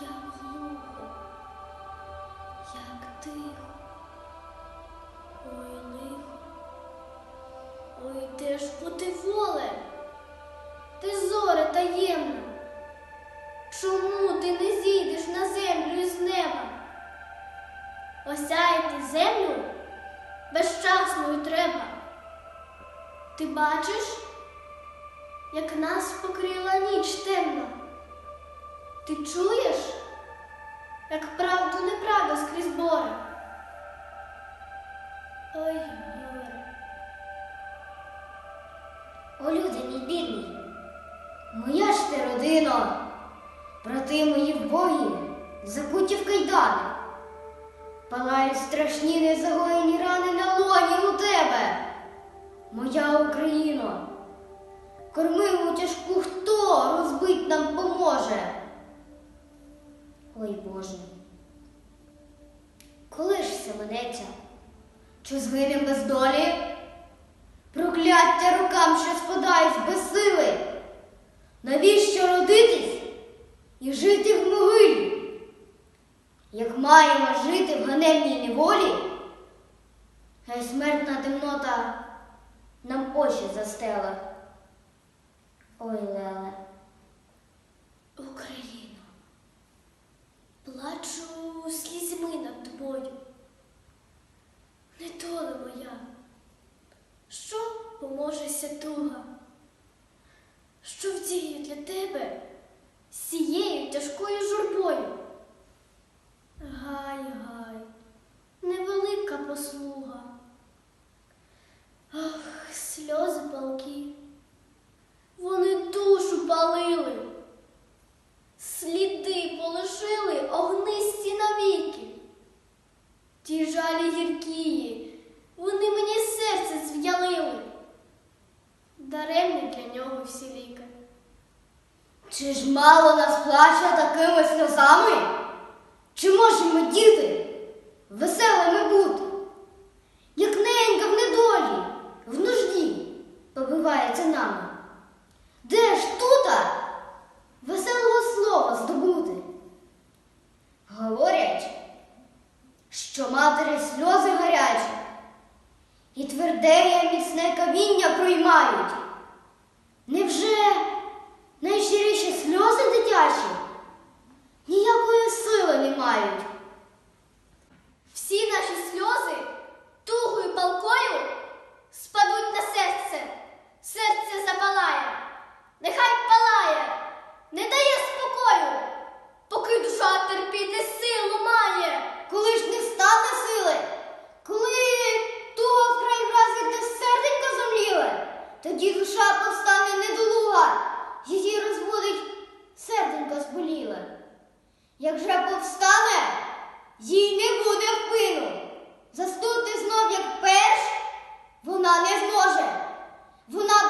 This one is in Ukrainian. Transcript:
як глухо, як тихо, ой лихо, ой де ж потиволе, ти зоре таємно. чому ти не зійдеш на землю із неба? Осяйте землю безчасною треба. Ти бачиш, як нас покрила ніч темна. Ти чуєш, як правду неправда скрізь боре? Ой, горе. О, люди, мій бідний, моя ж ти родина, брати мої вбогі, закуті в кайдани, палають страшні незагоєні рани на лоні у тебе, моя Україно, кормиву тяжку хто розбить нам. Ой Боже, коли ж все минеться, чи згинем без долі? Прокляття рукам, що спадають без сили. Навіщо родитись і жити в могилі? Як маємо жити в ганебній неволі, хай смертна темнота нам очі застела. Ой, Леле, плачу слізьми над тобою. Не доля моя, що поможеся туга, що вдію для тебе сією тяжкою журбою. Гай, гай, невелика послуга. Ах, сльози палки, вони душу палили. Сліди полишили огнисті навіки. Ті жалі гіркії, вони мені серце зв'ялили. Даремні для нього всі ліки. чи ж мало нас плаче такими сльозами? Чи можемо діти веселими бути? Як ненька в недолі, в нужді побивається нами. Де ж що матері сльози гарячі і тверде й міцне каміння проймають. Невже найщиріші сльози дитячі ніякої сили не мають? Всі наші сльози тугою палкою спадуть на серце, серце запалає, нехай палає, не дає спокою, поки душа терпіти силу має. Коли ж не стане сили, коли туга вкрай вразить те серденько зомліле, тоді душа повстане недолуга, її розбудить серденько зболіле. Як же повстане, їй не буде впину. Застути знов, як перш, вона не зможе. Вона